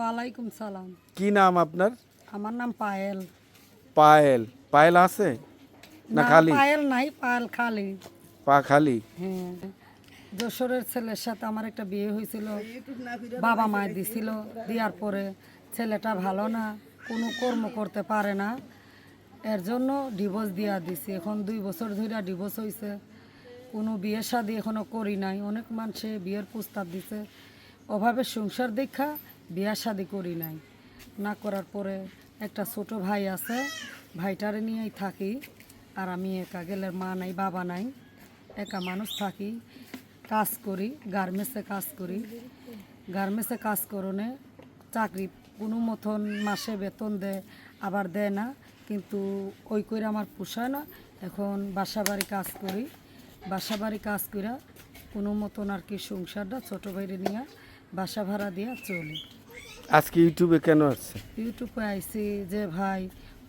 ওয়ালাইকুম সালাম। কি নাম আপনার? আমার নাম পায়েল। পায়েল। পায়েল আছে? না খালি? পায়েল নাই পায়েল খালি। পা খালি? হ্যাঁ। যশোরের ছেলের সাথে আমার একটা বিয়ে হয়েছিল। বাবা মায় দিছিল দেওয়ার পরে ছেলেটা ভালো না কোনো কর্ম করতে পারে না। এর জন্য ডিভোর্স দিয়া দিছি। এখন দুই বছর ধরে ডিভোর্স হয়েছে কোনো বিয়ে শাদি এখনও করি নাই। অনেক মানুষে বিয়ের প্রস্তাব দিছে। অভাবে সংসার দেখা বিয়ে শাদি করি নাই। না করার পরে একটা ছোট ভাই আছে, ভাইটারে নিয়েই থাকি। আর আমি একা গেলের মা নাই, বাবা নাই, একা মানুষ থাকি। কাজ করি, গার্মেন্টসে কাজ করি। গার্মেন্টসে কাজ করনে চাকরি কোনো মতন মাসে বেতন দেয় আবার দেয় না। কিন্তু ওই করে আমার পোষায় না, এখন বাসা বাড়ি কাজ করি। বাসা বাড়ি কাজ করে কোনো মতন আর কি সংসারটা ছোটো বাইরে নিয়ে বাসা ভাড়া দিয়ে চলি। আজকে ইউটিউবে কেন আসছে? ইউটিউবে আইসি যে ভাই,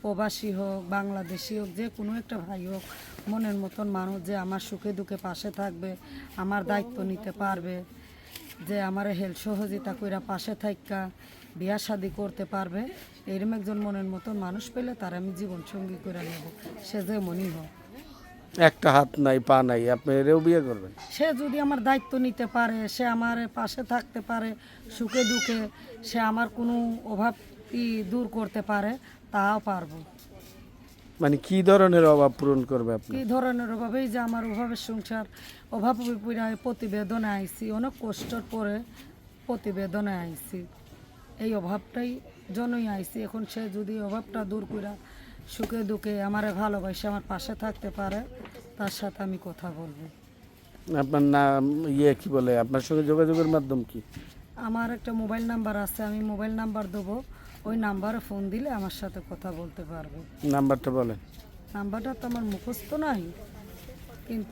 প্রবাসী হোক, বাংলাদেশি হোক, যে কোনো একটা ভাই হোক, মনের মতন মানুষ যে আমার সুখে দুঃখে পাশে থাকবে, আমার দায়িত্ব নিতে পারবে, যে আমার হেল সহযোগিতা কইরা পাশে থাকা বিয়া শাদি করতে পারবে, এরম একজন মনের মতন মানুষ পেলে তার আমি জীবন সঙ্গী করে নেব, সে যে মনি হোক। একটা হাত নাই পা নাই আপনি এরেও বিয়ে করবেন? সে যদি আমার দায়িত্ব নিতে পারে সে আমার পাশে থাকতে পারে সুখে দুঃখে সে আমার কোনো অভাব দূর করতে পারে তাও পারব। মানে কি ধরনের অভাব পূরণ করবে আপনি? কি ধরনের অভাবেই যে আমার অভাবের সংসার অভাব পীড়ায় প্রতিবেদনে আইছি অনেক কষ্টর পরে প্রতিবেদনে আইছি। এই অভাবটাই জন্যই আইছি এখন সে যদি অভাবটা দূর করে সুখে দুঃখে আমার ভালোবাসে আমার পাশে থাকতে পারে তার সাথে আমি কথা বলব। আপনার নাম ইয়ে কি বলে? আপনার সঙ্গে যোগাযোগের মাধ্যম কি? আমার একটা মোবাইল নাম্বার আছে আমি মোবাইল নাম্বার দেবো। ওই নাম্বারে ফোন দিলে আমার সাথে কথা বলতে পারবে। নাম্বারটা বলেন। নাম্বারটা তো আমার মুখস্থ নাই কিন্তু